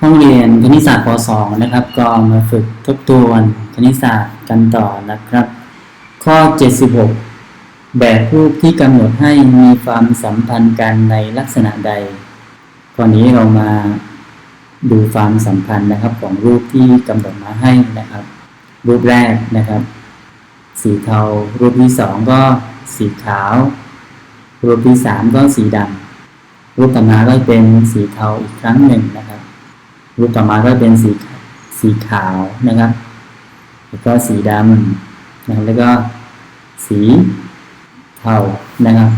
ห้องเรียนคณิตศาสตร์ป .2 นะครับ ก็มาฝึกทบทวนคณิตศาสตร์กันต่อนะครับ ข้อ 76 แบบรูปที่กำหนดให้มีความสัมพันธ์กันในลักษณะใดข้อนี้เรามาดูความสัมพันธ์นะครับของรูปที่กำหนดมาให้นะครับ รูปแรกนะครับ สีเทา รูปที่สองก็สีขาว รูปที่สามก็สีดำรูปต่อมาก็เป็นสีเทาอีกครั้งหนึ่งนะครับ รูปต่อมาก็เป็นสีสีขาวนะครับ แล้วก็สีดำนะครับแล้วก็สีเทานะครับ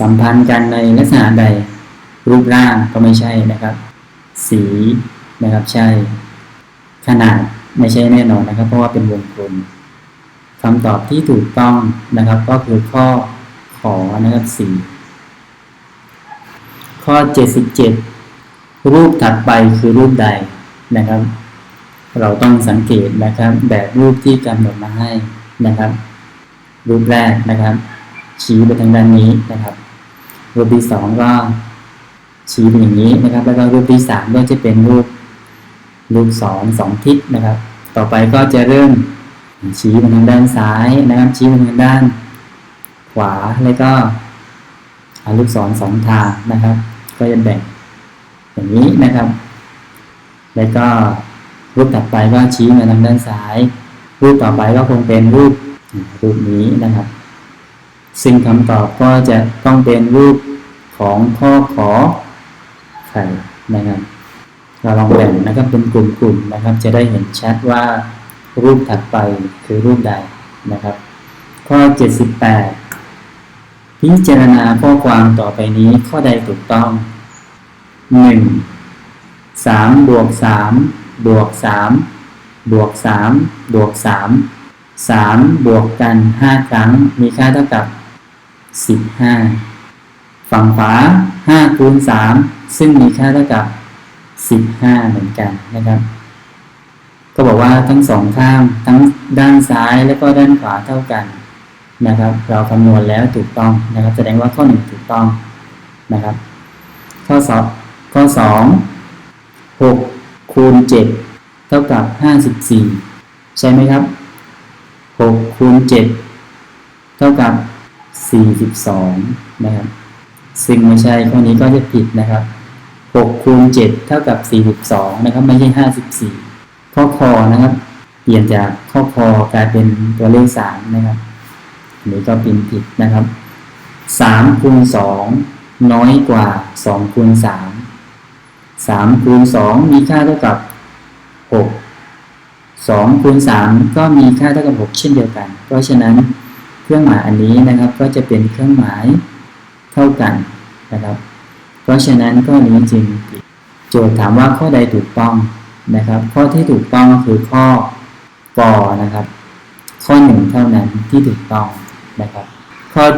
สัมพันธ์กันในลักษณะใดรูปร่างก็ไม่ใช่นะครับ สีนะครับใช่ ขนาดไม่ใช่แน่นอนนะครับ เพราะว่าเป็นวงกลมคำตอบที่ถูกต้องนะครับ ก็คือข้อขอนะครับสีข้อ 77 รูปถัดไปคือรูปใดนะครับ เราต้องสังเกตนะครับ แบบรูปที่กำหนดมาให้นะครับ รูปแรกนะครับ ชี้ไปทางด้านนี้นะครับ รูปที่สองก็ชี้ไปอย่างนี้นะครับ แล้วก็รูปที่สามก็จะเป็นรูป รูปสองสองทิศนะครับ ต่อไปก็จะเริ่มชี้ไปทางด้านซ้ายนะครับ ชี้ไปทางด้าน ขวาแล้วก็หาลูกศรสองทางนะครับ ก็จะแบ่ง อย่างนี้นะครับ แล้วก็รูปถัดไปก็ชี้มาทางด้านซ้าย รูปต่อไปก็คงเป็นรูปรูปนี้นะครับ ซึ่งคำตอบก็จะต้องเป็นรูปของข้อขอไข่นะครับเราลองแบ่งนะครับเป็นกลุ่มๆนะครับ จะได้เห็นชัดว่ารูปถัดไปคือรูปใดนะครับ ข้อ 78 พิจารณาข้อความต่อไปนี้ข้อใดถูกต้อง 1. 3บวก3บวก3บวก3บวก3 3บวกกัน5ครั้งมีค่าเท่ากับ15ฝั่งฝา5คูณ3ซึ่งมีค่าเท่ากับ15เหมือนกันนะครับ ก็บอกว่าทั้งสองข้างทั้งด้านซ้ายและก็ด้านขวาเท่ากันนะครับ เราคำนวณแล้วถูกต้องนะครับ แสดงว่าข้อหนึ่งถูกต้องนะครับ ข้อสอบ ข้อสองหกคูณเจ็ดเท่ากับห้าสิบสี่ใช่ไหมครับหกคูณเจ็ดเท่ากับสี่สิบสองนะครับ ซึ่งไม่ใช่ข้อนี้ก็จะผิดนะครับหกคูณเจ็ดเท่ากับสี่สิบสองนะครับ ไม่ใช่ห้าสิบสี่ข้อคอนะครับ เปลี่ยนจากข้อคอกลายเป็นตัวเลขสามนะครับอันนี้ก็เป็นผิดนะครับสามคูณสองน้อยกว่าสองคูณสาม สามคูณสองมีค่าเท่ากับหกสองคูณสามก็มีค่าเท่ากับหกเช่นเดียวกัน เพราะฉะนั้นเครื่องหมายอันนี้นะครับก็จะเป็นเครื่องหมายเท่ากันนะครับ เพราะฉะนั้นข้อนี้จึงผิดโจทย์ถามว่าข้อใดถูกต้องนะครับ ข้อที่ถูกต้องคือข้อกอนะครับ ข้อหนึ่งเท่านั้นที่ถูกต้องนะครับ ข้อ 79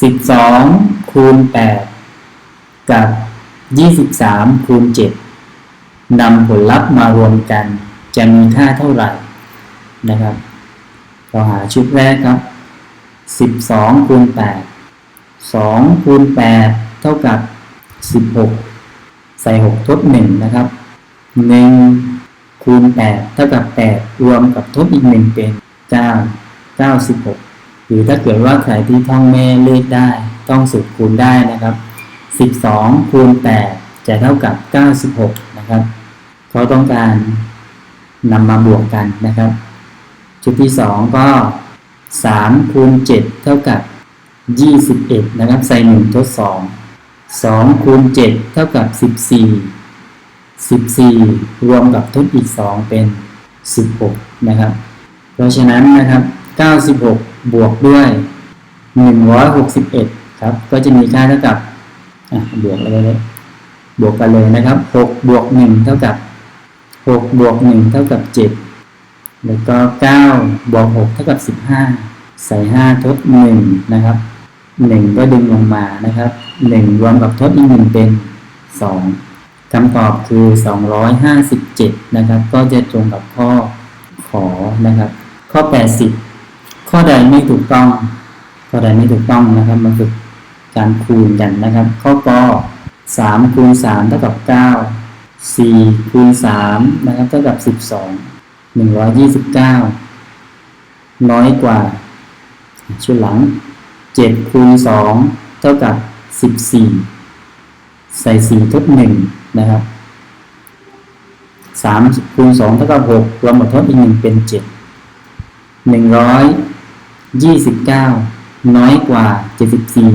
12คูณ8กับ 23คูณ7นำผลลัพธ์มารวมกัน จะมีค่าเท่าไหร่นะครับ เราหาชุดแรกครับ 12คูณ8 2คูณ8เท่ากับ 16 ใส่ 6ทด1นะครับ1คูณ8เท่ากับ 8 รวมกับทดอีก 1 เป็น 9 96 หรือถ้าเกิดว่าใครที่ท่องแม่เลขได้ ต้องสูตรคูณได้นะครับ 12 คูณ 8 จะเท่ากับ 96 นะครับ เขาต้องการนำมาบวกกันนะครับ ชุดที่ 2 ก็ 3 คูณ 7 เท่ากับ 21 นะครับ ใส่ 1 ทด 2 2 คูณ 7 เท่ากับ 14 14 รวมกับทดอีก 2 เป็น 16 นะครับ เพราะฉะนั้นนะครับ 96 บวกด้วย 161 ครับ ก็จะมีค่าเท่ากับ บวกอะไรเลยบวกกันเลยนะครับ6บวก1เท่ากับ6บวก1เท่ากับ7แล้วก็9บวก6เท่ากับ15ใส่5ทด1นะครับ1ก็ดึงลงมานะครับ1รวมกับทดอีก1เป็น2คำตอบคือ257นะครับ ก็จะตรงกับข้อขอนะครับ ข้อ80ข้อใดไม่ถูกต้อง ข้อใดไม่ถูกต้องนะครับมาฝึก การคูณกันนะครับ ข้อกอสามคูณสามเท่ากับเก้าสี่คูณสามนะครับเท่ากับสิบสองหนึ่งร้อยยี่สิบเก้าน้อยกว่าชุดหลังเจ็ดคูณสองเท่ากับสิบสี่ใส่สี่ทดหนึ่งนะครับสามคูณสองเท่ากับหกรวมหมดทดอีกหนึ่งเป็นเจ็ดหนึ่งร้อยยี่สิบเก้าน้อยกว่าเจ็ดสิบสี่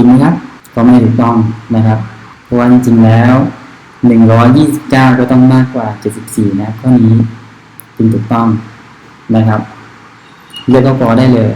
ริงไหมครับ ก็ไม่ถูกต้องนะครับ เพราะว่าจริงๆแล้ว 129 ก็ต้องมากกว่า 74 นะข้อนี้จึงถูกต้องนะครับ เลือกก็พอได้เลย